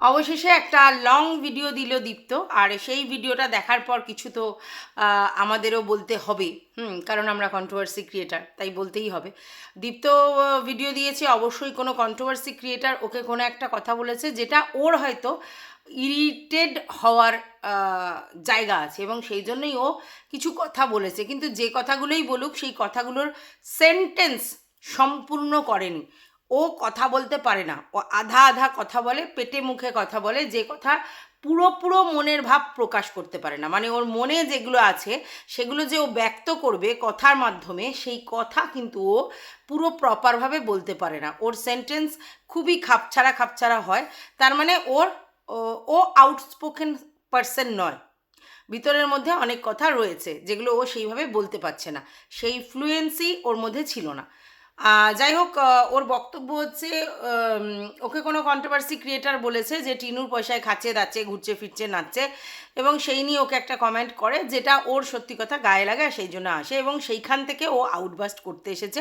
অবশেষে একটা long video দিল দীপ্ত, আর সেই ভিডিওটা দেখার পর কিছু তো আমাদেরও বলতে হবে। হুম, কারণ আমরা কন্ট্রোভার্সি ক্রিয়েটার তাই বলতেই হবে। দীপ্ত ভিডিও দিয়েছে, অবশ্যই কোনো কন্ট্রোভার্সি ক্রিয়েটার ওকে কোনো একটা কথা বলেছে, যেটা ওর হয়তো ইরিটেড হওয়ার জায়গা আছে, এবং সেই জন্যই ও কিছু কথা বলেছে। কিন্তু যে কথাগুলোই বলুক, সেই কথাগুলোর সেন্টেন্স সম্পূর্ণ করেনি। ও কথা বলতে পারে না। ও আধা আধা কথা বলে, পেটে মুখে কথা বলে, যে কথা পুরো পুরো মনের ভাব প্রকাশ করতে পারে না। মানে ওর মনে যেগুলো আছে, সেগুলো যে ও ব্যক্ত করবে কথার মাধ্যমে, সেই কথা কিন্তু ও পুরো প্রপারভাবে বলতে পারে না। ওর সেন্টেন্স খুবই খাপছাড়া খাপছাড়া হয়। তার মানে ওর, ও- আউটস্পোকেন পার্সন নয়। ভিতরের মধ্যে অনেক কথা রয়েছে, যেগুলো ও সেইভাবে বলতে পারছে না। সেই ফ্লুয়েন্সি ওর মধ্যে ছিল না। যাই হোক ওর বক্তব্য হচ্ছে ওকে কোনো কন্ট্রোভার্সি ক্রিয়েটার বলেছে যে টিনুর পয়সায় খাচ্ছে, দাচ্ছে, ঘুরছে, ফিরছে, নাচছে এবং সেই নিয়ে ওকে একটা কমেন্ট করে যেটা ওর সত্যি কথা গায়ে লাগে সেই জন্য আসে এবং সেইখান থেকে ও আউটবাস্ট করতে এসেছে।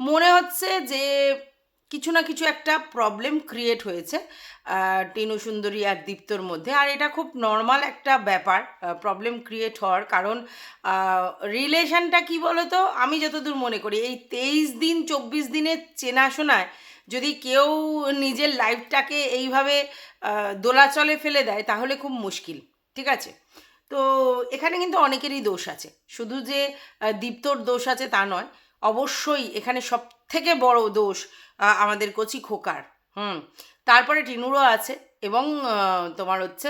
মনে হচ্ছে যে কিছু না কিছু একটা প্রবলেম ক্রিয়েট হয়েছে টিনু সুন্দরী আর দীপ্তর মধ্যে। আর এটা খুব নর্মাল একটা ব্যাপার প্রবলেম ক্রিয়েট হওয়ার কারণ রিলেশনটা কি বলো তো আমি যতদূর মনে করি, এই তেইশ দিন, চব্বিশ দিনের চেনাশোনায় যদি কেউ নিজের লাইফটাকে এইভাবে দোলাচলে ফেলে দেয়, তাহলে খুব মুশকিল, ঠিক আছে? তো এখানে কিন্তু অনেকেরই দোষ আছে। শুধু যে দীপ্তর দোষ আছে তা নয়, অবশ্যই এখানে সব থেকে বড় দোষ আমাদের কচি খোকার। হুম, তারপরে টিনুরও আছে এবং তোমার হচ্ছে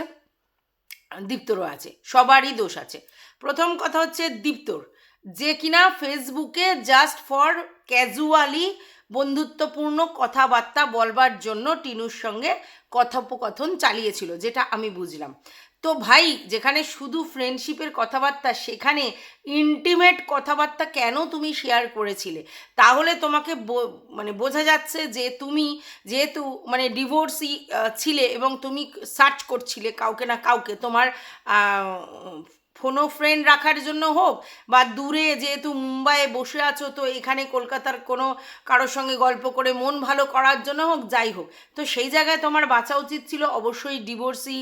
দীপ্তরও আছে, সবারই দোষ আছে। প্রথম কথা হচ্ছে দীপ্তর, যে কিনা ফেসবুকে জাস্ট ফর ক্যাজুয়ালি বন্ধুত্বপূর্ণ কথাবার্তা বলবার জন্য টিনুর সঙ্গে কথোপকথন চালিয়েছিল, যেটা আমি বুঝলাম। তো ভাই, যেখানে শুধু ফ্রেন্ডশিপের কথাবার্তা, সেখানে ইন্টিমেট কথাবার্তা কেন তুমি শেয়ার করেছিলে? তাহলে তোমাকে মানে বোঝা যাচ্ছে যে তুমি যেহেতু মানে ডিভোর্সই ছিলে এবং তুমি সার্চ করছিলে কাউকে না কাউকে, তোমার ফোনো ফ্রেন্ড রাখার জন্য হোক বা দূরে যেহেতু মুম্বাইয়ে বসে আছো, তো এখানে কলকাতার কোনো কারোর সঙ্গে গল্প করে মন ভালো করার জন্য হোক, যাই হোক। তো সেই জায়গায় তোমার বাঁচা উচিত ছিল অবশ্যই ডিভোর্সি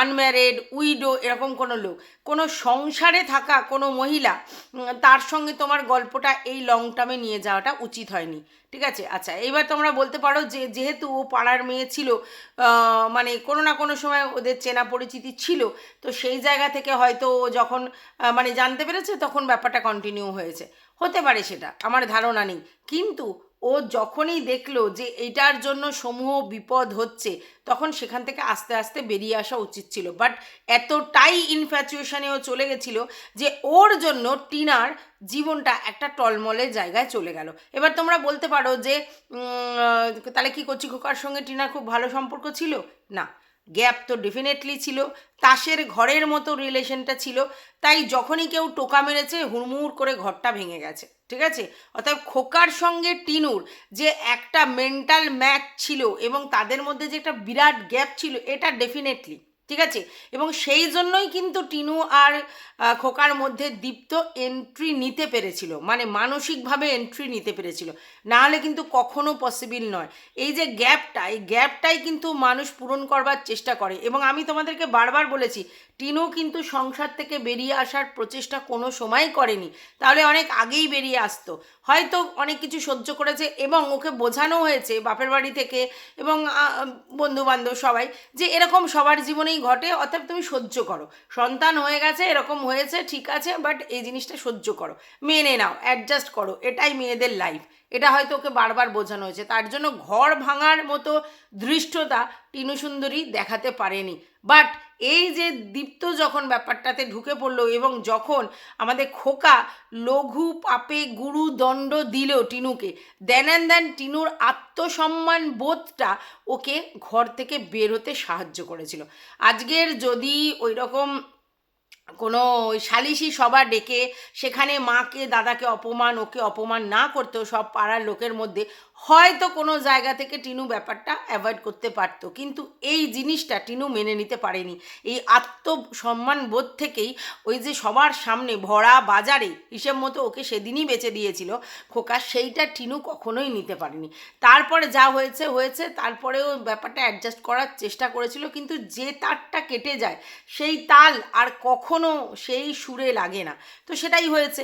আনম্যারেড উইডো এরকম কোনো লোক। কোনো সংসারে থাকা কোনো মহিলা তার সঙ্গে তোমার গল্পটা এই লং টার্মে নিয়ে যাওয়াটা উচিত হয়নি। ঠিক আছে? আচ্ছা এইবার তোমরা বলতে পারো যে, যেহেতু ও পাড়ার মেয়ে ছিল মানে কোনো না কোনো সময় ওদের চেনা পরিচিতি ছিল, তো সেই জায়গা থেকে হয়তো ও যখন মানে জানতে পেরেছে তখন ব্যাপারটা কন্টিনিউ হয়েছে। হতে পারে সেটা, আমার ধারণা নেই। কিন্তু ও যখনই দেখল যে এটার জন্য সমূহ বিপদ হচ্ছে, তখন সেখান থেকে আস্তে আস্তে বেরিয়ে আসা উচিত ছিল। বাট এতটাই ইনফ্যাচুয়েশনে ও চলে গেছিল যে ওর জন্য টিনার জীবনটা একটা টলমলের জায়গায় চলে গেল। এবার তোমরা বলতে পারো যে তাহলে কি কচি খোকার সঙ্গে টিনার খুব ভালো সম্পর্ক ছিল? না। গ্যাপ তো ডেফিনেটলি ছিল, তাসের ঘরের মতো রিলেশনটা ছিল, তাই যখনই কেউ টোকা মেরেছে, হুড়মুড় করে ঘরটা ভেঙে গেছে, ঠিক আছে? অর্থাৎ খোকার সঙ্গে টিনুর যে একটা মেন্টাল ম্যাচ ছিল এবং তাদের মধ্যে যে একটা বিরাট গ্যাপ ছিল, এটা ডেফিনেটলি ঠিক আছে? এবং সেই জন্যই কিন্তু টিনু আর খোকার মধ্যে দীপ্ত এন্ট্রি নিতে পেরেছিল। মানে মানসিকভাবে এন্ট্রি নিতে পেরেছিল। না হলে কিন্তু কখনো পসিবল নয়। এই যে গ্যাপটা এই গ্যাপটাই কিন্তু মানুষ পূরণ করবার চেষ্টা করে। এবং আমি তোমাদেরকে বারবার বলেছি টিনু কিন্তু সংসার থেকে বেরিয়ে আসার প্রচেষ্টা কোনো সময় করেনি। তাহলে অনেক আগেই বেরিয়ে আসতো। হয়তো অনেক কিছু সহ্য করেছে এবং ওকে বোঝানো হয়েছে বাপের বাড়ি থেকে এবং বন্ধু বান্ধব সবাই যে এরকম সবার জীবনেই ঘটে, অর্থাৎ তুমি সহ্য করো। সন্তান হয়ে গেছে, এরকম হয়েছে, ঠিক আছে বাট এই জিনিসটা সহ্য করো। মেনে নাও অ্যাডজাস্ট করো, এটাই মেয়েদের লাইফ এটা হয়তো ওকে বারবার বোঝানো হয়েছে। তার জন্য ঘর ভাঙার মতো ধৃষ্টতা টিনু সুন্দরী দেখাতে পারেনি। বাট এই যে দীপ্ত যখন ব্যাপারটাতে ঢুকে পড়ল এবং যখন আমাদের খোকা লঘু পাপে গুরু দণ্ড দিল টিনুকে দেন অ্যান্ড দেন টিনুর আত্মসম্মান বোধটা ওকে ঘর থেকে বের হতে সাহায্য করেছিল। আজকের যদি ওই রকম কোনো সালিশি সভা ডেকে সেখানে মাকে, দাদাকে অপমান, ওকে অপমান না করতো সব পাড়ার লোকের মধ্যে হয়তো কোনো জায়গা থেকে টিনু ব্যাপারটা অ্যাভয়েড করতে পারতো, কিন্তু এই জিনিসটা টিনু মেনে নিতে পারেনি। এই আত্মসম্মান বোধ থেকেই ওই যে সবার সামনে ভরা বাজারে হিসেব মতো ওকে সেদিনই বেচে দিয়েছিল, খোকা সেইটা টিনু কখনোই নিতে পারেনি। তারপরে যা হয়েছে হয়েছে, তারপরেও ব্যাপারটা অ্যাডজাস্ট করার চেষ্টা করেছিল, কিন্তু যে তারটা কেটে যায়, সেই তাল আর কখনো সেই সুরে লাগে না। তো সেটাই হয়েছে।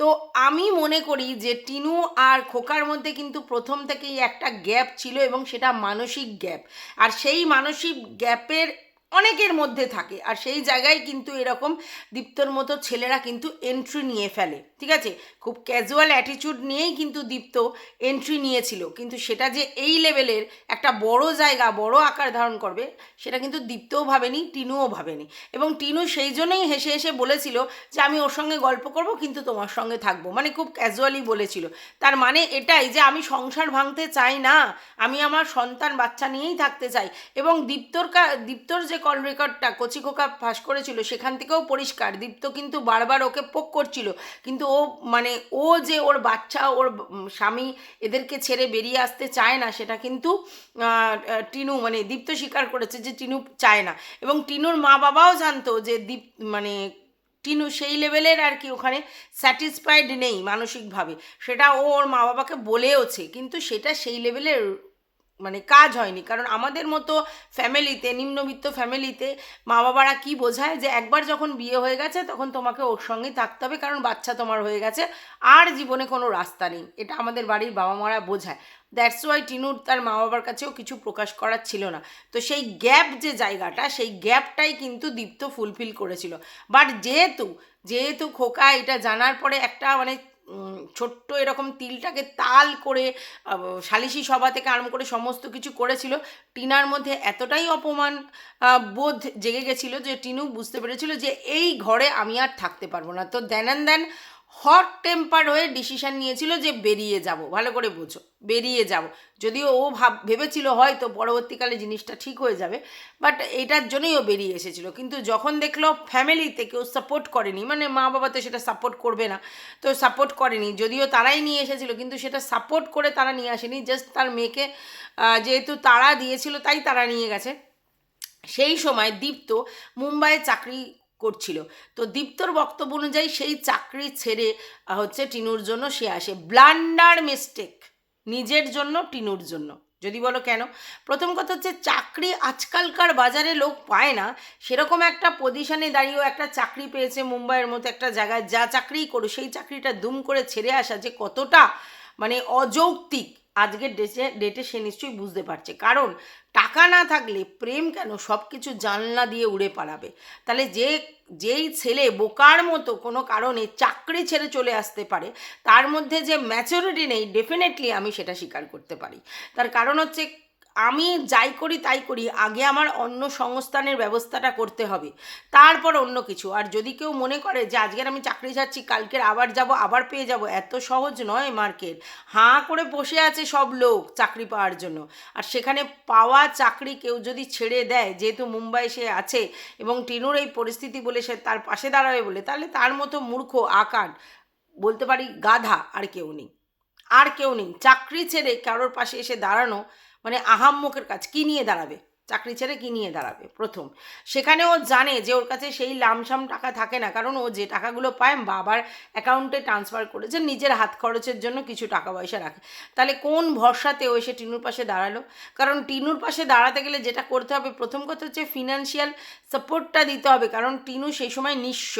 তো আমি মনে করি যে টিনু আর খোকার মধ্যে কিন্তু প্রথম থেকেই একটা গ্যাপ ছিল এবং সেটা মানসিক গ্যাপ আর সেই মানসিক গ্যাপের অনেকের মধ্যে থাকে। আর সেই জায়গায় কিন্তু এরকম দীপ্তর মতো ছেলেরা কিন্তু এন্ট্রি নিয়ে ফেলে, ঠিক আছে? খুব ক্যাজুয়াল অ্যাটিটিউড নিয়েই কিন্তু দীপ্ত এন্ট্রি নিয়েছিল। কিন্তু সেটা যে এই লেভেলের একটা বড় জায়গা, বড় আকার ধারণ করবে, সেটা কিন্তু দীপ্তও ভাবেনি, টিনুও ভাবেনি। এবং টিনু সেই জন্যই হেসে হেসে বলেছিল যে, আমি ওর সঙ্গে গল্প করব, কিন্তু তোমার সঙ্গে থাকব। মানে খুব ক্যাজুয়ালি বলেছিল। তার মানে এটাই যে, আমি সংসার ভাঙতে চাই না, আমি আমার সন্তান বাচ্চা নিয়েই থাকতে চাই। এবং দীপ্তর কা, দীপ্তর যে কল রেকর্ডটা কচি খোকা ফাঁস করেছিল, সেখান থেকেও পরিষ্কার। দীপ্ত কিন্তু বারবার ওকে পোক করছিল। কিন্তু ও মানে ও যে ওর বাচ্চা, ওর স্বামী এদেরকে ছেড়ে বেরিয়ে আসতে চায় না, সেটা কিন্তু টিনু মানে দীপ্ত স্বীকার করেছে যে টিনু চায় না। এবং টিনুর মা বাবাও জানতো যে দীপ মানে টিনু সেই লেভেলের আর কি, ওখানে স্যাটিসফাইড নেই মানসিকভাবে। সেটা ও ওর মা বাবাকে বলেওছে। কিন্তু সেটা সেই লেভেলের মানে কাজ হয়নি। কারণ আমাদের মতো ফ্যামিলিতে নিম্নবিত্ত ফ্যামিলিতে মা বাবারা কি বোঝায় যে একবার যখন বিয়ে হয়ে গেছে তখন তোমাকে ওর সঙ্গেই থাকতে হবে, কারণ বাচ্চা তোমার হয়ে গেছে। আর জীবনে কোনো রাস্তা নেই। এটা আমাদের বাড়ির বাবা মারা বোঝায়। দ্যাটস ওয়াই টিনুর তার মা বাবার কাছেও কিছু প্রকাশ করার ছিল না। তো সেই গ্যাপ যে জায়গাটা, সেই গ্যাপটাই কিন্তু দীপ্ত ফুলফিল করেছিল। বাট যেহেতু যেহেতু খোকা এটা জানার পরে একটা মানে ছোট্ট এরকম তিলটাকে তাল করে শালিশি সভা থেকে আরম্ভ করে সমস্ত কিছু করেছিল। টিনার মধ্যে এতটাই অপমান বোধ জেগে গেছিল যে টিনু বুঝতে পেরেছিল যে এই ঘরে আমি আর থাকতে পারব না। তো দেন দেন হট টেম্পার হয়ে ডিসিশন নিয়েছিল যে বেরিয়ে যাব। ভালো করে বোঝো, বেরিয়ে যাব। যদিও ও ভাব, ভেবেছিল হয়তো পরবর্তীকালে জিনিসটা ঠিক হয়ে যাবে বাট এটার জন্যই ও বেরিয়ে এসেছিল। কিন্তু যখন দেখল ফ্যামিলিতে কেউ সাপোর্ট করেনি মানে মা বাবা তো সেটা সাপোর্ট করবে না, তো সাপোর্ট করেনি, যদিও তারাই নিয়ে এসেছিল, কিন্তু সেটা সাপোর্ট করে তারা নিয়ে আসেনি জাস্ট তার মেয়েকে যেহেতু তারা দিয়েছিল, তাই তারা নিয়ে গেছে। সেই সময় দীপ্ত মুম্বাইয়ে চাকরি করছিল। তো দীপ্তর বক্তব্য অনুযায়ী সেই চাকরি ছেড়ে হচ্ছে টিনুর জন্য সে আসে। ব্লান্ডার মিস্টেক, নিজের জন্য, টিনুর জন্য। যদি বলো কেন? প্রথম কথা হচ্ছে চাকরি আজকালকার বাজারে লোক পায় না। সেরকম একটা পজিশনে দাঁড়িয়েও একটা চাকরি পেয়েছে মুম্বাইয়ের মতো একটা জায়গায়, যা চাকরিই করো সেই চাকরিটা দুম করে ছেড়ে আসা যে কতটা মানে অযৌক্তিক। আজকের ডেটে ডেটে সে নিশ্চয়ই বুঝতে পারছে। কারণ টাকা না থাকলে প্রেম কেন সব কিছু জানলা দিয়ে উড়ে পালাবে? তাহলে যে, যেই ছেলে বোকার মতো কোনো কারণে চাকরি ছেড়ে চলে আসতে পারে, তার মধ্যে যে ম্যাচুরিটি নেই ডেফিনেটলি আমি সেটা স্বীকার করতে পারি। তার কারণ হচ্ছে আমি যাই করি তাই করি, আগে আমার অন্য সংস্থানের ব্যবস্থাটা করতে হবে। তারপর অন্য কিছু। আর যদি কেউ মনে করে যে আজকের আমি চাকরি যাচ্ছি কালকের আবার যাব, আবার পেয়ে যাব, এত সহজ নয় মার্কেট। হাঁ করে বসে আছে সব লোক চাকরি পাওয়ার জন্য। আর সেখানে পাওয়া চাকরি কেউ যদি ছেড়ে দেয়, যেহেতু মুম্বাই সে আছে এবং টিনুর এই পরিস্থিতি বলে সে তার পাশে দাঁড়াবে বলে, তাহলে তার মতো মূর্খ, আকার, বলতে পারি গাধা আর কেউ নেই। আর কেউ নেই। চাকরি ছেড়ে কারোর পাশে এসে দাঁড়ানো মানে আহাম্মকের কাজ, কী নিয়ে দাঁড়াবে? চাকরি ছেড়ে কী নিয়ে দাঁড়াবে? প্রথম। সেখানে ও জানে যে ওর কাছে সেই লামসাম টাকা থাকে না, কারণ ও যে টাকাগুলো পায় বাবার অ্যাকাউন্টে ট্রান্সফার করেছে নিজের হাত খরচের জন্য কিছু টাকা পয়সা রাখে। তাহলে কোন ভরসাতে ও এসে টিনুর পাশে দাঁড়াল? কারণ টিনুর পাশে দাঁড়াতে গেলে যেটা করতে হবে, প্রথম কথা হচ্ছে ফিনান্সিয়াল সাপোর্টটা দিতে হবে, কারণ টিনু সেই সময় নিঃস্ব,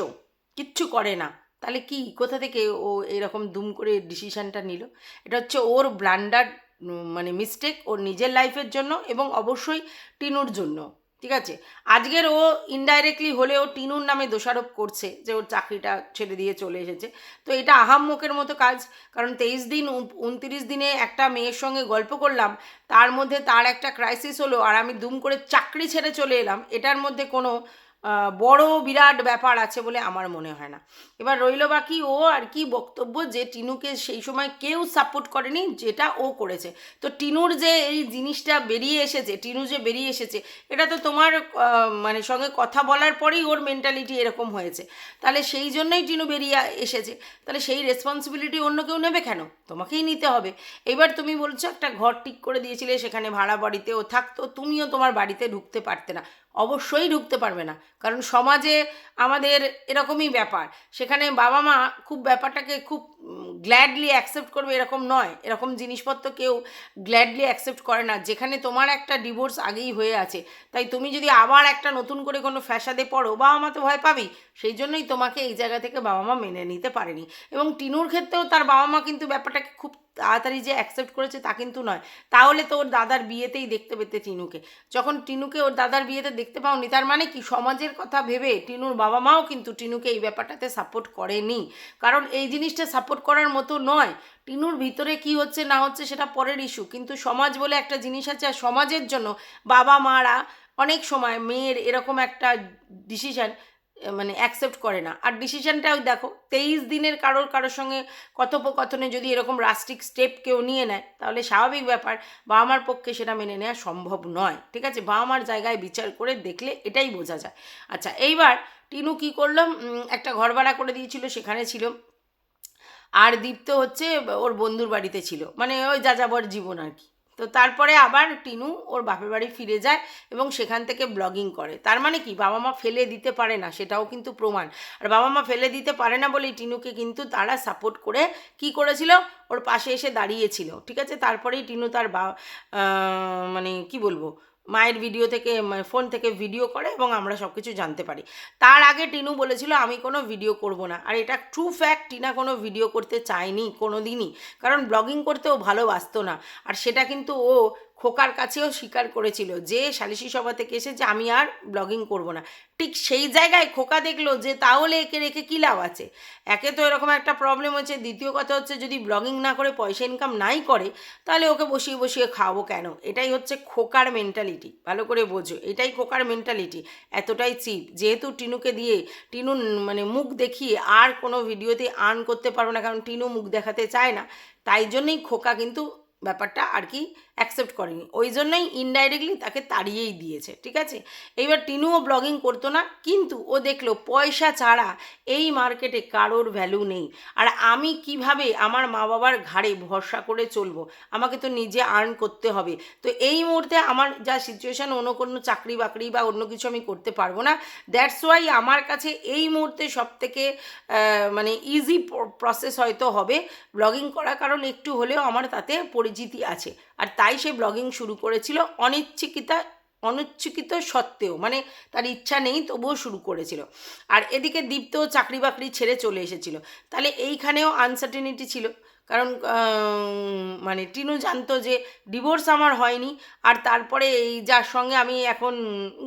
কিচ্ছু করে না। তাহলে কি? কোথা থেকে ও এরকম দুম করে ডিসিশনটা নিল? এটা হচ্ছে ওর ব্লান্ডার মানে মিস্টেক ওর নিজের লাইফের জন্য এবং অবশ্যই টিনুর জন্য, ঠিক আছে? আজকের ও ইনডাইরেক্টলি হলেও টিনুর নামে দোষারোপ করছে যে ওর চাকরিটা ছেড়ে দিয়ে চলে এসেছে। তো এটা আহাম্মকের মতো কাজ, কারণ তেইশ দিন, উন- উনত্রিশ দিনে একটা মেয়ের সঙ্গে গল্প করলাম, তার মধ্যে তার একটা ক্রাইসিস হলো, আর আমি দুম করে চাকরি ছেড়ে চলে এলাম। এটার মধ্যে কোনো বড় বিরাট ব্যাপার আছে বলে আমার মনে হয় না। এবার রইল বাকি ও আর কি বক্তব্য যে টিনুকে সেই সময় কেউ সাপোর্ট করেনি, যেটা ও করেছে। তো টিনুর যে এই জিনিসটা বেরিয়ে এসেছে, টিনু যে বেরিয়ে এসেছে, এটা তো তোমার মানে সঙ্গে কথা বলার পরেই ওর মেন্টালিটি এরকম হয়েছে। তাহলে সেই জন্যই টিনু বেরিয়ে এসেছে। তাহলে সেই রেসপন্সিবিলিটি অন্য কেউ নেবে কেন? তোমাকেই নিতে হবে। এবার তুমি বলছো, একটা ঘর ঠিক করে দিয়েছিলে, সেখানে ভাড়া বাড়িতে ও থাকতো, তুমিও তোমার বাড়িতে ঢুকতে পারতে না। অবশ্যই ঢুকতে পারবে না। কারণ সমাজে আমাদের এরকমই ব্যাপার। সেখানে বাবা মা খুব ব্যাপারটাকে খুব গ্ল্যাডলি অ্যাকসেপ্ট করবে এরকম নয়। এরকম জিনিসপত্র কেউ গ্ল্যাডলি অ্যাকসেপ্ট করে না। যেখানে তোমার একটা ডিভোর্স আগেই হয়ে আছে। তাই তুমি যদি আবার একটা নতুন করে কোনো ফ্যাসাদে পড়ো, বাবা মা তো ভয় পাবেই সেই জন্যই তোমাকে এই জায়গা থেকে বাবা মা মেনে নিতে পারেনি। এবং টিনুর ক্ষেত্রেও তার বাবা মা কিন্তু ব্যাপারটাকে খুব তাড়াতাড়ি যে অ্যাকসেপ্ট করেছে তা কিন্তু নয়। তাহলে তো ওর দাদার বিয়েতেই দেখতে পেতে টিনুকে। যখন টিনুকে ওর দাদার বিয়েতে দেখতে পাওনি, তার মানে কি? সমাজের কথা ভেবে টিনুর বাবা মাও কিন্তু টিনুকে এই ব্যাপারটাতে সাপোর্ট করেনি। কারণ এই জিনিসটা সাপোর্ট করার মতো নয়। টিনুর ভিতরে কি হচ্ছে, না হচ্ছে সেটা পরের ইস্যু কিন্তু সমাজ বলে একটা জিনিস আছে, আর সমাজের জন্য বাবা মারা অনেক সময় মেয়ের এরকম একটা ডিসিশন মানে অ্যাকসেপ্ট করে না। আর ডিসিশনটাও দেখো, তেইশ দিনের কারোর কারোর সঙ্গে কথোপকথনে যদি এরকম রাস্টিক স্টেপ কেউ নিয়ে নেয়, তাহলে স্বাভাবিক ব্যাপার, বাবা মার পক্ষে সেটা মেনে নেওয়া সম্ভব নয়, ঠিক আছে? বাবা মার জায়গায় বিচার করে দেখলে এটাই বোঝা যায়। আচ্ছা এইবার টিনু কি করলাম একটা ঘর ভাড়া করে দিয়েছিল, সেখানে ছিল। আর দীপ্ত হচ্ছে, ওর বন্ধুর বাড়িতে ছিল। মানে ওই যাযাবর জীবন আর কি। তো তারপরে আবার টিনু ওর বাপের বাড়ি ফিরে যায় এবং সেখান থেকে ব্লগিং করে। তার মানে কি? বাবা মা ফেলে দিতে পারে না, সেটাও কিন্তু প্রমাণ। আর বাবা মা ফেলে দিতে পারে না বলেই টিনুকে কিন্তু তারা সাপোর্ট করে কি করেছিল? ওর পাশে এসে দাঁড়িয়েছিল। ঠিক আছে? তারপরেই টিনু তার বা মানে কি বলব? মায়ের ভিডিও থেকে ফোন থেকে ভিডিও করে এবং আমরা সব কিছু জানতে পারি। তার আগে টিনু বলেছিল, আমি কোনো ভিডিও করব না। আর এটা ট্রু ফ্যাক্ট টিনা কোনো ভিডিও করতে চায়নি কোনো দিনই কারণ ব্লগিং করতে ও ভালোবাসতো না। আর সেটা কিন্তু ও খোকার কাছেও স্বীকার করেছিল যে সালিশি সভা থেকে এসে যে আমি আর ব্লগিং করব না। ঠিক সেই জায়গায় খোকা দেখল যে তাহলে একে রেখে কী লাভ আছে? একে তো এরকম একটা প্রবলেম হচ্ছে। দ্বিতীয় কথা হচ্ছে যদি ব্লগিং না করে পয়সা ইনকাম নাই করে, তাহলে ওকে বসিয়ে বসিয়ে খাওয়াবো কেন? এটাই হচ্ছে খোকার মেন্টালিটি ভালো করে বোঝো, এটাই খোকার মেন্টালিটি এতটাই চিপ যেহেতু টিনুকে দিয়ে টিনু মানে মুখ দেখিয়ে আর কোনো ভিডিওতে আর্ন করতে পারব না, কারণ টিনু মুখ দেখাতে চায় না। তাই জন্যই খোকা কিন্তু ব্যাপারটা আর কি অ্যাকসেপ্ট করেনি। ওই জন্যই ইনডাইরেক্টলি তাকে তাড়িয়েই দিয়েছে, ঠিক আছে? এইবার টিনুও ব্লগিং করতো না, কিন্তু ও দেখল পয়সা ছাড়া এই মার্কেটে কারোর ভ্যালু নেই। আর আমি কীভাবে আমার মা বাবার ঘাড়ে ভরসা করে চলবো? আমাকে তো নিজে আর্ন করতে হবে। তো এই মুহূর্তে আমার যা সিচুয়েশান অন্য কোনো চাকরি বাকরি বা অন্য কিছু আমি করতে পারব না। দ্যাটস ওয়াই আমার কাছে এই মুহূর্তে সব থেকে মানে ইজি প্রসেস হয়তো হবে ব্লগিং করা। কারণ একটু হলেও আমার তাতে পরিচিতি আছে। আর তাই সে ব্লগিং শুরু করেছিল অনিচ্ছিকিতা, অনুচ্ছিকিত সত্ত্বেও। মানে তার ইচ্ছা নেই, তবুও শুরু করেছিল। আর এদিকে দীপ্তও চাকরি বাকরি ছেড়ে চলে এসেছিল। তাহলে এইখানেও আনসার্টেনিটি ছিল। কারণ মানে টিনু জানতো যে ডিভোর্স আমার হয়নি, আর তারপরে এই যার সঙ্গে আমি এখন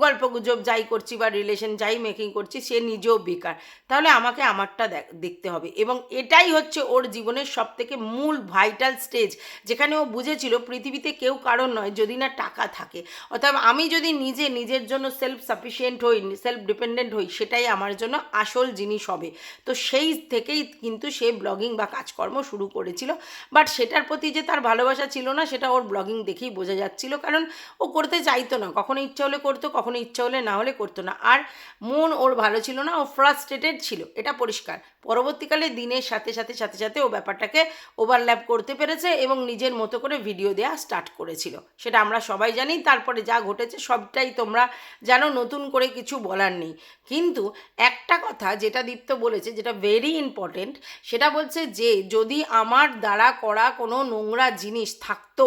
গল্প গুজব যাই করছি বা রিলেশন যাই মেকিং করছি, সে নিজেও বেকার। তাহলে আমাকে আমারটা দেখতে হবে। এবং এটাই হচ্ছে ওর জীবনের সব থেকে মূল ভাইটাল স্টেজ যেখানে ও বুঝেছিল পৃথিবীতে কেউ কারণ নয়, যদি না টাকা থাকে। অর্থাৎ আমি যদি নিজে নিজের জন্য সেলফ সাফিসিয়েন্ট হই সেলফ ডিপেন্ডেন্ট হই, সেটাই আমার জন্য আসল জিনিস হবে। তো সেই থেকেই কিন্তু সে ব্লগিং বা কাজকর্ম শুরু করেছিল। বাট সেটার প্রতি যে তার ভালোবাসা ছিল না, সেটা ওর ব্লগিং দেখেই বোঝা যাচ্ছিল। কারণ ও করতে চাইতো না। কখনো ইচ্ছা হলে করতো, কখনো ইচ্ছা হলে না হলে করতো না। আর মন ওর ভালো ছিল না, ও ফ্রাস্ট্রেটেড ছিল। এটা পরিষ্কার। পরবর্তীকালে দিনের সাথে সাথে সাথে সাথে ও ব্যাপারটাকে ওভারল্যাপ করতে পেরেছে এবং নিজের মতো করে ভিডিও দেওয়া স্টার্ট করেছিল। সেটা আমরা সবাই জানি, তারপরে যা ঘটেছে সবটাই তোমরা জানো, নতুন করে কিছু বলার নেই। কিন্তু একটা কথা যেটা দীপ্ত বলেছে, যেটা ভেরি ইম্পর্টেন্ট সেটা বলছে যে যদি আমার দ্বারা করা কোনো নোংরা জিনিস থাকতো,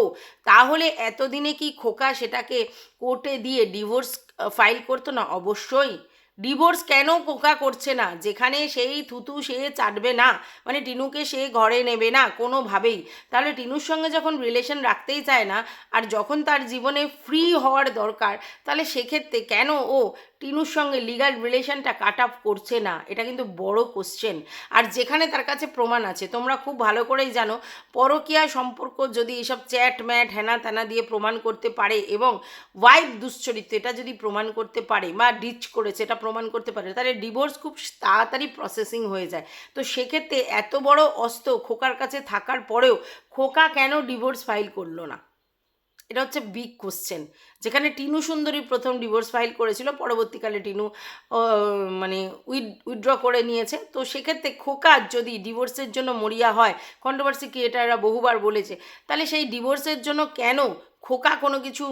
তাহলে এতদিনে কি খোকা সেটাকে কোর্টে দিয়ে ডিভোর্স ফাইল করতো? না, অবশ্যই। ডিভোর্স কেন কোকা করছে না? যেখানে সেই থুতু সে চাটবে না মানে টিনুকে সে ঘরে নেবে না কোনোভাবেই। তাহলে টিনুর সঙ্গে যখন রিলেশন রাখতেই চায় না, আর যখন তার জীবনে ফ্রি হওয়ার দরকার, তাহলে সেক্ষেত্রে কেন ও টিনুর সঙ্গে লিগাল রিলেশনটা কাট আপ করছে না। এটা কিন্তু বড় কোশ্চেন আর যেখানে তার কাছে প্রমাণ আছে, তোমরা খুব ভালো করেই জানো, পরকীয়া সম্পর্ক যদি এসব চ্যাট, ম্যাট হ্যানা ত্যানা দিয়ে প্রমাণ করতে পারে এবং ওয়াইফ দুশ্চরিত্র, এটা যদি প্রমাণ করতে পারে বা ডিচ করেছে, এটা প্রমাণ করতে পারে, তাহলে ডিভোর্স খুব তাড়াতাড়ি প্রসেসিং হয়ে যায়। তো সেক্ষেত্রে এত বড় অস্ত্র খোকার কাছে থাকার পরেও খোকা কেন ডিভোর্স ফাইল করল না? এটা হচ্ছে বিগ কোশ্চেন যেখানে টিনু সুন্দরী প্রথম ডিভোর্স ফাইল করেছিল, পরবর্তীকালে টিনু মানে উইথ উইথড্র করে নিয়েছে। তো সেক্ষেত্রে খোকা যদি ডিভোর্সের জন্য মরিয়া হয় কন্ট্রোভার্সি ক্রিয়েটাররা বহুবার বলেছে, তাহলে সেই ডিভোর্সের জন্য কেন খোকা কোনো কিছু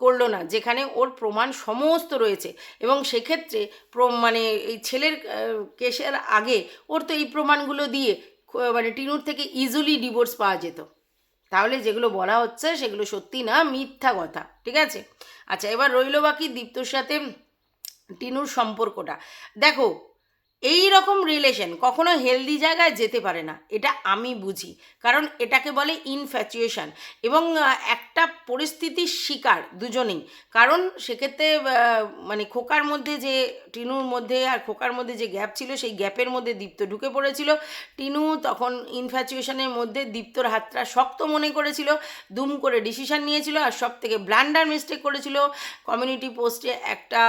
করল না? যেখানে ওর প্রমাণ সমস্ত রয়েছে। এবং সেক্ষেত্রে মানে এই ছেলের কেসের আগে ওর তো এই প্রমাণগুলো দিয়ে মানে টিনুর থেকে ইজিলি ডিভোর্স পাওয়া যেত। তাহলে যেগুলো বলা হচ্ছে সেগুলো সত্যি না, মিথ্যা কথা, ঠিক আছে? আচ্ছা এবার রইল বাকি দীপ্তর সাথে টিনুর সম্পর্কটা। দেখো এই রকম রিলেশন কখনো হেলদি জায়গায় যেতে পারে না, এটা আমি বুঝি। কারণ এটাকে বলে ইনফ্যাচুয়েশন এবং একটা পরিস্থিতির শিকার দুজনেই। কারণ সেক্ষেত্রে মানে খোকার মধ্যে যে টিনুর মধ্যে আর খোকার মধ্যে যে গ্যাপ ছিল, সেই গ্যাপের মধ্যে দীপ্ত ঢুকে পড়েছিল। টিনু তখন ইনফ্যাচুয়েশনের মধ্যে দীপ্তর হাতটা শক্ত মনে করেছিল, দুম করে ডিসিশন নিয়েছিল আর সব থেকে ব্লান্ডার মিস্টেক করেছিল কমিউনিটি পোস্টে একটা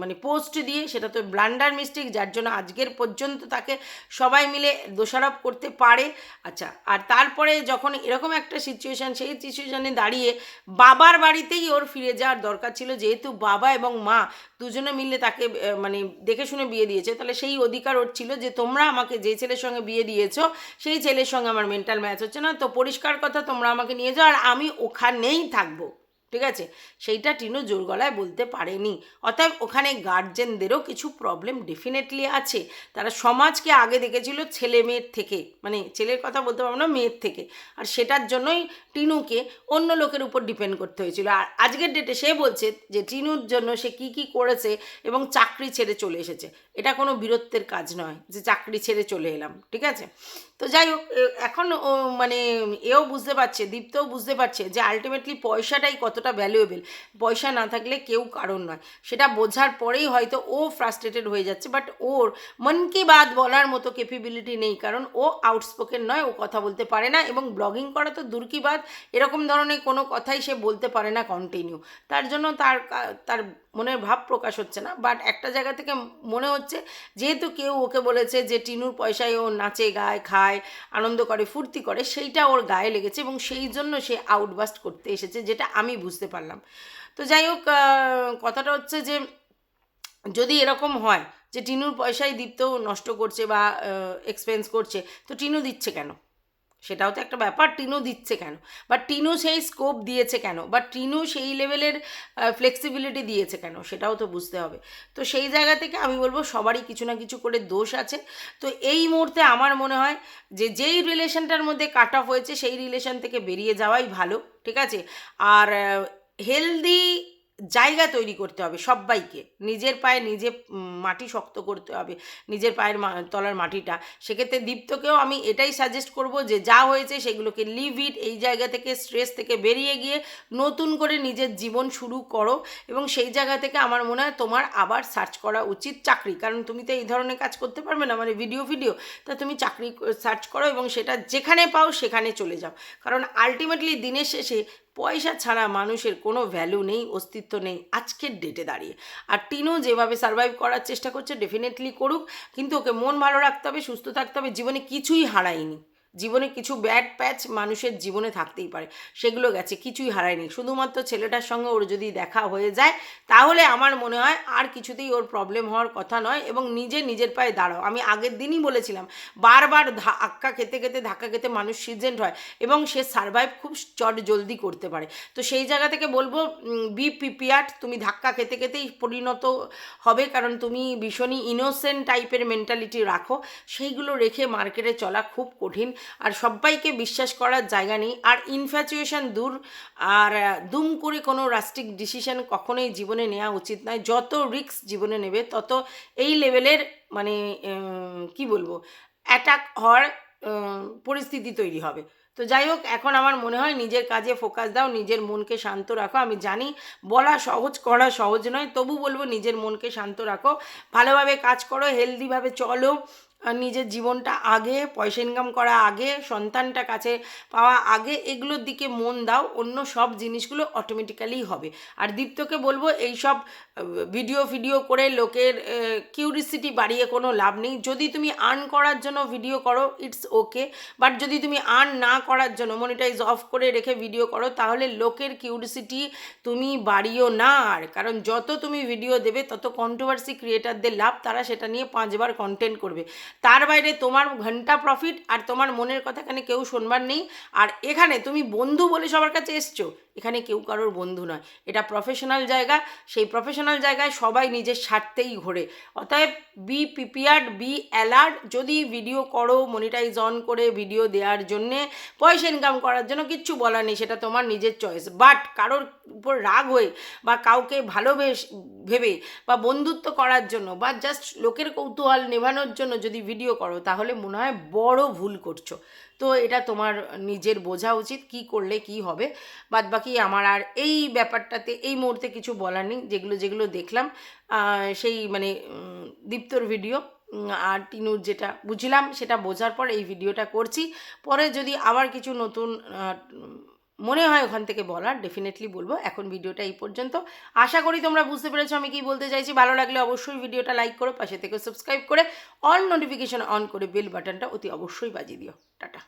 মানে পোস্ট দিয়ে সেটা তো ব্লান্ডার মিস্টেক যার জন্য আজকের পর্যন্ত তাকে সবাই মিলে দোষারোপ করতে পারে। আচ্ছা আর তারপরে যখন এরকম একটা সিচুয়েশান সেই সিচুয়েশানে দাঁড়িয়ে বাবার বাড়িতেই ওর ফিরে যাওয়ার দরকার ছিল, যেহেতু বাবা এবং মা দুজনে মিলে তাকে মানে দেখে শুনে বিয়ে দিয়েছে, তাহলে সেই অধিকার ওর ছিল যে তোমরা আমাকে যে ছেলের সঙ্গে বিয়ে দিয়েছ, সেই ছেলের সঙ্গে আমার মেন্টাল ম্যাচ হচ্ছে না, তো পরিষ্কার কথা তোমরা আমাকে নিয়ে যাও, আর আমি ওখানেই থাকব। ঠিক আছে? সেইটা টিনু জোর গলায় বলতে পারেনি। অতএব ওখানে গার্জেনদেরও কিছু প্রবলেম ডেফিনেটলি আছে। তারা সমাজকে আগে দেখেছিল ছেলে মেয়ের থেকে। মানে ছেলের কথা বলতে পারব না, মেয়ের থেকে। আর সেটার জন্যই টিনুকে অন্য লোকের উপর ডিপেন্ড করতে হয়েছিল। আর আজকের ডেটে সে বলছে যে, টিনুর জন্য সে কি কি করেছে এবং চাকরি ছেড়ে চলে এসেছে। এটা কোনো বীরত্বের কাজ নয় যে চাকরি ছেড়ে চলে এলাম, ঠিক আছে? তো যাই হোক এখন ও মানে এও বুঝতে পারছে, দীপ্তও বুঝতে পারছে যে আলটিমেটলি পয়সাটাই কতটা ভ্যালুয়েবল পয়সা না থাকলে কেউ কারণ নয়। সেটা বোঝার পরেই হয়তো ও ফ্রাস্ট্রেটেড হয়ে যাচ্ছে বাট ওর মন কি বাদ বলার মতো ক্যাপেবিলিটি নেই, কারণ ও আউটস্পোকেন নয়, ও কথা বলতে পারে না এবং ব্লগিং করা তো দূর কি বাদ এরকম ধরনের কোনো কথাই সে বলতে পারে না কন্টিনিউ তার জন্য তার তার মনের ভাব প্রকাশ হচ্ছে না। বাট একটা জায়গা থেকে মনে হচ্ছে, যেহেতু কেউ ওকে বলেছে যে টিনুর পয়সায় ও নাচে, গায়, খায়, আনন্দ করে, ফুর্তি করে, সেইটা ওর গায়ে লেগেছে এবং সেই জন্য সে আউটবাস্ট করতে এসেছে, যেটা আমি বুঝতে পারলাম। তো যাই হোক কথাটা হচ্ছে যে যদি এরকম হয় যে টিনুর পয়সায় দীপ্ত নষ্ট করছে বা এক্সপেন্স করছে, তো টিনু দিচ্ছে কেন? সেটাও তো একটা ব্যাপার, টিনু দিচ্ছে কেন? বা টিনু সেই স্কোপ দিয়েছে কেন? বা টিনু সেই লেভেলের ফ্লেক্সিবিলিটি দিয়েছে কেন? সেটাও তো বুঝতে হবে। তো সেই জায়গা থেকে আমি বলব সবারই কিছু না কিছু করে দোষ আছে। তো এই মুহূর্তে আমার মনে হয় যে যেই রিলেশনটার মধ্যে কাট অফ হয়েছে, সেই রিলেশন থেকে বেরিয়ে যাওয়াই ভালো, ঠিক আছে? আর হেলদি জায়গা তৈরি করতে হবে সবাইকে নিজের পায়ে নিজে মাটি শক্ত করতে হবে, নিজের পায়ের তলার মাটিটা। সেক্ষেত্রে দীপ্তকেও আমি এটাই সাজেস্ট করব যে যা হয়েছে সেগুলোকে লিভ ইট এই জায়গা থেকে স্ট্রেস থেকে বেরিয়ে গিয়ে নতুন করে নিজের জীবন শুরু করো এবং সেই জায়গা থেকে আমার মনে হয় তোমার আবার সার্চ করা উচিত চাকরি। কারণ তুমি তো এই ধরনের কাজ করতে পারবে না মানে ভিডিও ভিডিও তা তুমি চাকরি সার্চ করো এবং সেটা যেখানে পাও সেখানে চলে যাও। কারণ আলটিমেটলি দিনের শেষে পয়সা ছাড়া মানুষের কোনো ভ্যালু নেই, অস্তিত্ব নেই, আজকের ডেটে দাঁড়িয়ে। আর টিনও যেভাবে সার্ভাইভ করার চেষ্টা করছে ডেফিনেটলি করুক, কিন্তু ওকে মন ভালো রাখতে হবে, সুস্থ থাকতে হবে, জীবনে কিছুই হারায়নি। জীবনে কিছু ব্যাড প্যাচ মানুষের জীবনে থাকতেই পারে। সেগুলো গেছে, কিছুই হারায়নি। শুধুমাত্র ছেলেটার সঙ্গে ওর যদি দেখা হয়ে যায়, তাহলে আমার মনে হয় আর কিছুতেই ওর প্রবলেম হওয়ার কথা নয় এবং নিজে নিজের পায়ে দাঁড়াও। আমি আগের দিনই বলেছিলাম, বারবার ধাক্কা খেতে খেতে, ধাক্কা খেতে মানুষ সিজেন্ট হয় এবং সে সার্ভাইভ খুব চট জলদি করতে পারে। তো সেই জায়গা থেকে বলব বি প্রিপেয়ার্ড তুমি ধাক্কা খেতে খেতেই পরিণত হবে কারণ তুমি ভীষণই ইনোসেন্ট টাইপের মেন্টালিটি রাখো। সেইগুলো রেখে মার্কেটে চলা খুব কঠিন। আর সবাইকে বিশ্বাস করার জায়গা নেই। আর ইনফ্যাচুয়েশন দূর, আর দুম করে কোনো রাস্টিক ডিসিশন কখনোই জীবনে নেওয়া উচিত নয়। যত রিস্ক জীবনে নেবে, তত এই লেভেলের মানে কি বলব অ্যাটাক হওয়ার পরিস্থিতি তৈরি হবে। তো যাই হোক, এখন আমার মনে হয় নিজের কাজে ফোকাস দাও, নিজের মনকে শান্ত রাখো। আমি জানি বলা সহজ, করা সহজ নয়, তবু বলব নিজের মনকে শান্ত রাখো। ভালোভাবে কাজ করো হেলদিভাবে চলো। নিজের জীবনটা আগে, পয়সা ইনকাম করা আগে, সন্তানটা কাছে পাওয়া আগে, এগুলোর দিকে মন দাও। অন্য সব জিনিসগুলো অটোমেটিক্যালি হবে। আর দীপ্তকে বলব এই সব ভিডিও ভিডিও করে লোকের কিউরিসিটি বাড়িয়ে কোনো লাভ নেই। যদি তুমি আর্ন করার জন্য ভিডিও করো ইটস ওকে বাট যদি তুমি আর্ন না করার জন্য মনিটাইজ অফ করে রেখে ভিডিও করো, তাহলে লোকের কিউরিসিটি তুমি বাড়িও না। আর কারণ যত তুমি ভিডিও দেবে, তত কন্ট্রোভার্সি ক্রিয়েটারদের লাভ, তারা সেটা নিয়ে পাঁচবার কন্টেন্ট করবে। তার বাইরে তোমার ঘণ্টা প্রফিট আর তোমার মনের কথা এখানে কেউ শুনবার নেই। আর এখানে তুমি বন্ধু বলে সবার কাছে এসছো এখানে কেউ কারোর বন্ধু নয়। এটা প্রফেশনাল জায়গা, সেই প্রফেশনাল জায়গায় সবাই নিজের স্বার্থেই ঘোরে। অতএব বি প্রিপেয়ার্ড বি অ্যালার্ট যদি ভিডিও করো মনিটাইজ অন করে ভিডিও দেওয়ার জন্যে, পয়সা ইনকাম করার জন্য কিচ্ছু বলার নেই, সেটা তোমার নিজের চয়েস বাট কারোর উপর রাগ হয়ে বা কাউকে ভালোবেস, ভেবে বা বন্ধুত্ব করার জন্য বা জাস্ট লোকের কৌতূহল নেভানোর জন্য যদি ভিডিও করো, তাহলে মনে হয় বড় ভুল করছ। তো এটা তোমার নিজের বোঝা উচিত, কি করলে কি হবে। বাদ বাকি আমার আর এই ব্যাপারটাতে, এই মুহূর্তে কিছু বলার নেই। যেগুলো যেগুলো দেখলাম সেই মানে দীপ্তর ভিডিও আর টিনুর যেটা বুঝলাম সেটা বোঝার পর এই ভিডিওটা করছি। পরে যদি আবার কিছু নতুন মনে হয় ওখান থেকে বলার ডেফিনেটলি বলব। এখন ভিডিওটা এই পর্যন্ত। আশা করি তোমরা বুঝতে পেরেছ আমি কি বলতে চাইছি। ভালো লাগলে অবশ্যই ভিডিওটা লাইক করো, পাশে থেকে সাবস্ক্রাইব করে অল নোটিফিকেশন অন করে বেল বাটনটা অতি অবশ্যই বাজিয়ে দিও। টাটা।